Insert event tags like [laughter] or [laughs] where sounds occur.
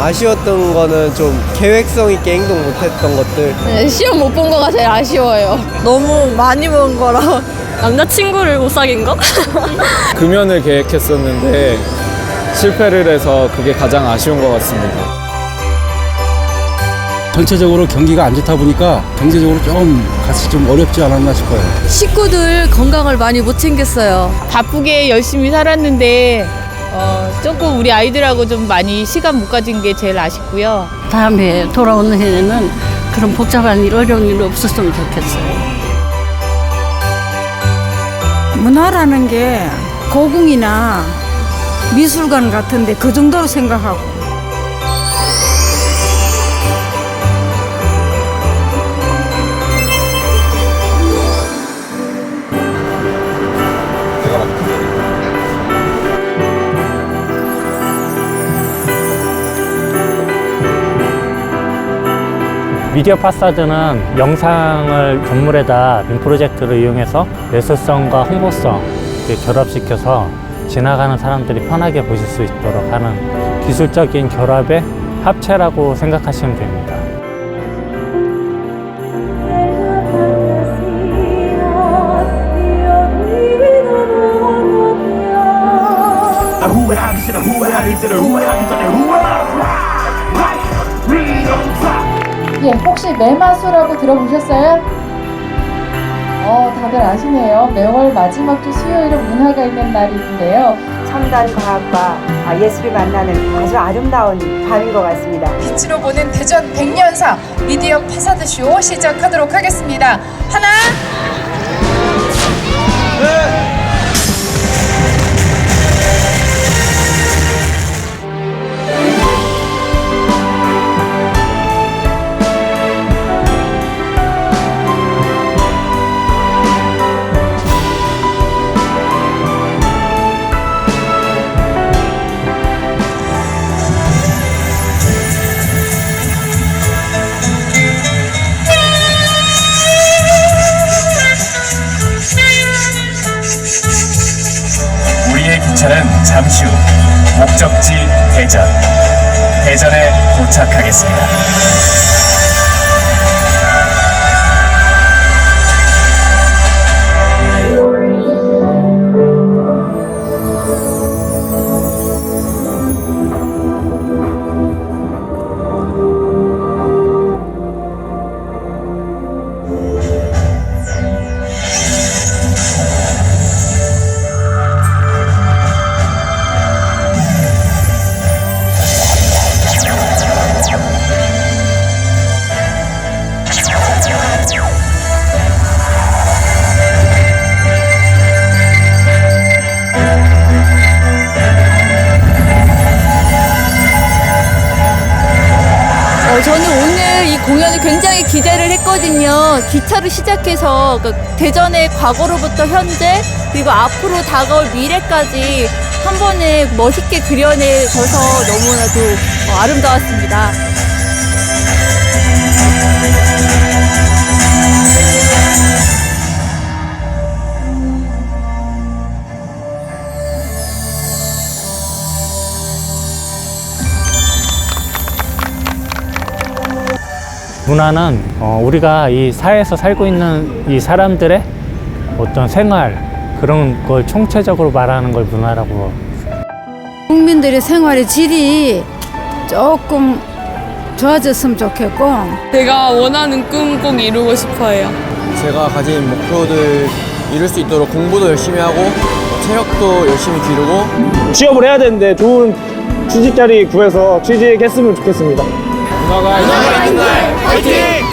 아쉬웠던 거는 좀 계획성 있게 행동 못했던 것들 네, 시험 못 본 거가 제일 아쉬워요. 너무 많이 본 거라. 남자친구를 못 사귄 거? [laughs] 금연을 계획했었는데 실패를 해서 그게 가장 아쉬운 것 같습니다. 전체적으로 경기가 안 좋다 보니까 경제적으로 좀 같이 좀 어렵지 않았나 싶어요. 식구들 건강을 많이 못 챙겼어요. 바쁘게 열심히 살았는데 어, 조금 우리 아이들하고 좀 많이 시간 못 가진 게 제일 아쉽고요. 다음에 돌아오는 해에는 그런 복잡한 일, 어려운 일 없었으면 좋겠어요. 문화라는 게 고궁이나 미술관 같은데 그 정도로 생각하고 미디어 파사드는 영상을 건물에다 빔 프로젝트를 이용해서 예술성과 홍보성 결합시켜서 지나가는 사람들이 편하게 보실 수 있도록 하는 기술적인 결합의 합체라고 생각하시면 됩니다. 예, 혹시 매마수라고 들어보셨어요? 어, 다들 아시네요. 매월 마지막 주 수요일은 문화가 있는 날인데요. 첨단 과학과 아, 예술이 만나는 아주 아름다운 밤인 것 같습니다. 빛으로 보는 대전 100년사 미디어 파사드 쇼 시작하도록 하겠습니다. 하나, 우 기차는 잠시 후 목적지 대전 대전에 도착하겠습니다. 저는 오늘 이 공연을 굉장히 기대를 했거든요. 기차로 시작해서 그 대전의 과거로부터 현재 그리고 앞으로 다가올 미래까지 한 번에 멋있게 그려내져서 너무나도 어, 아름다웠습니다. 문화는 어, 우리가 이 사회에서 살고 있는 이 사람들의 어떤 생활 그런 걸 총체적으로 말하는 걸 문화라고 국민들의 생활의 질이 조금 좋아졌으면 좋겠고 제가 원하는 꿈 꼭 이루고 싶어요. 제가 가진 목표들 이룰 수 있도록 공부도 열심히 하고 체력도 열심히 기르고 취업을 해야 되는데 좋은 취직 자리 구해서 취직했으면 좋겠습니다. 문화가 있는 날. 화이팅!